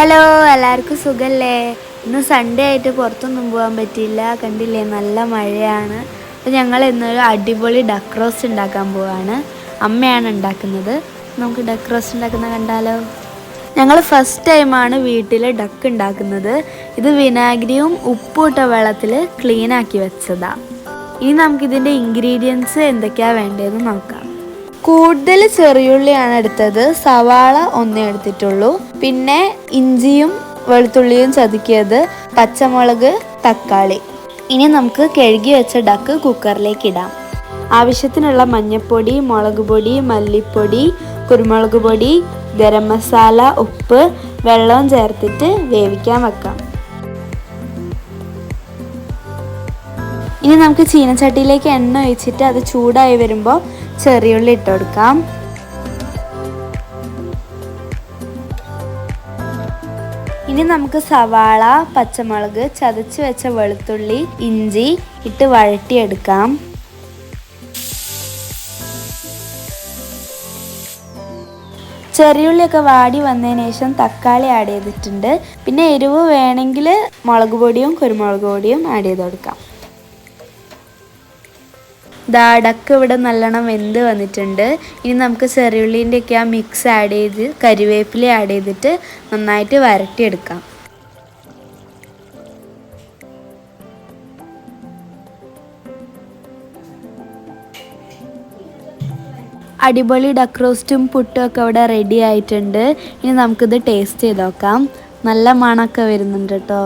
Hello എല്ലാവർക്കും സുഖല്ലേ? ഇന്ന് സൺഡേ ആയിട്ട് പുറത്തൊന്നും പോകാൻ പറ്റിയില്ല. കണ്ടില്ലേ നല്ല മഴയാണ്. അപ്പോൾ ഞങ്ങൾ ഇന്നൊരു അടിപൊളി ഡക്ക് റോസ്റ്റ് ഉണ്ടാക്കാൻ പോവാണ്. അമ്മയാണ് ഉണ്ടാക്കുന്നത്. നമുക്ക് ഡക്ക് റോസ്റ്റ് ഉണ്ടാക്കുന്ന കണ്ടാലോ? ഞങ്ങൾ ഫസ്റ്റ് ടൈമാണ് വീട്ടിൽ ഡക്ക് ഉണ്ടാക്കുന്നത്. ഇത് വിനാഗിരിയും ഉപ്പും ഇട്ട വെള്ളത്തിൽ ക്ലീൻ ആക്കി വെച്ചതാണ് ഇനി നമുക്കിതിന്റെ ഇൻഗ്രീഡിയൻസ് എന്തൊക്കെയാണ് വേണ്ടതെന്ന് നോക്കാം. കൂടുതൽ ചെറിയുള്ളിയാണ് എടുത്തത്. സവാള ഒന്നേ എടുത്തിട്ടുള്ളൂ. പിന്നെ ഇഞ്ചിയും വെളുത്തുള്ളിയും ചതുക്കിയത് പച്ചമുളക് തക്കാളി. ഇനി നമുക്ക് കഴുകി വെച്ച ഡക്ക് കുക്കറിലേക്ക് ഇടാം. ആവശ്യത്തിനുള്ള മഞ്ഞൾപ്പൊടി മുളക് പൊടി മല്ലിപ്പൊടി കുരുമുളക് പൊടി ഗരം മസാല ഉപ്പ് വെള്ളവും ചേർത്തിട്ട് വേവിക്കാൻ വെക്കാം. ഇനി നമുക്ക് ചീനച്ചട്ടിയിലേക്ക് എണ്ണ ഒഴിച്ചിട്ട് അത് ചൂടായി വരുമ്പോൾ ചെറിയുള്ളി ഇട്ട് കൊടുക്കാം. ഇനി നമുക്ക് സവാള പച്ചമുളക് ചതച്ച് വെച്ച വെളുത്തുള്ളി ഇഞ്ചി ഇട്ട് വഴട്ടിയെടുക്കാം ചെറിയുള്ളിയൊക്കെ വാടി വന്നതിന് ശേഷം തക്കാളി ആഡ് ചെയ്തിട്ടുണ്ട്. പിന്നെ എരിവ് വേണമെങ്കിൽ മുളക് പൊടിയും കുരുമുളക് പൊടിയും ആഡ് ചെയ്ത് കൊടുക്കാം. ദാ അടക്ക ഇവിടെ നല്ലോണം വെന്ത് വന്നിട്ടുണ്ട്. ഇനി നമുക്ക് ചെറിയുള്ളീന്റെ ഒക്കെ ആ മിക്സ് ആഡ് ചെയ്ത് കരിവേപ്പില ആഡ് ചെയ്തിട്ട് നന്നായിട്ട് വരട്ടിയെടുക്കാം. അടിപൊളി ഡക്ക് റോസ്റ്റും പുട്ടും ഒക്കെ ഇവിടെ റെഡി ആയിട്ടുണ്ട്. ഇനി നമുക്കിത് ടേസ്റ്റ് ചെയ്ത് നോക്കാം. നല്ല മണമൊക്കെ വരുന്നുണ്ട് കേട്ടോ.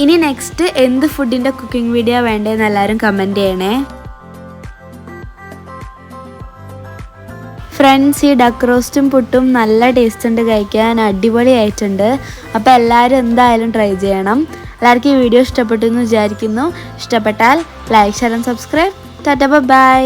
ഇനി നെക്സ്റ്റ് എന്ത് ഫുഡിന്റെ കുക്കിംഗ് വീഡിയോ വേണ്ടതെന്ന് എല്ലാവരും കമന്റ് ചെയ്യണേ. ഫ്രണ്ട്സ് ഈ ഡക്ക് റോസ്റ്റും പുട്ടും നല്ല ടേസ്റ്റ് ഉണ്ട് കഴിക്കാൻ അടിപൊളിയായിട്ടുണ്ട് അപ്പോൾ എല്ലാവരും എന്തായാലും ട്രൈ ചെയ്യണം. എല്ലാവർക്കും ഈ വീഡിയോ ഇഷ്ടപ്പെട്ടു എന്ന് വിചാരിക്കുന്നു. ഇഷ്ടപ്പെട്ടാൽ like share and subscribe tata bye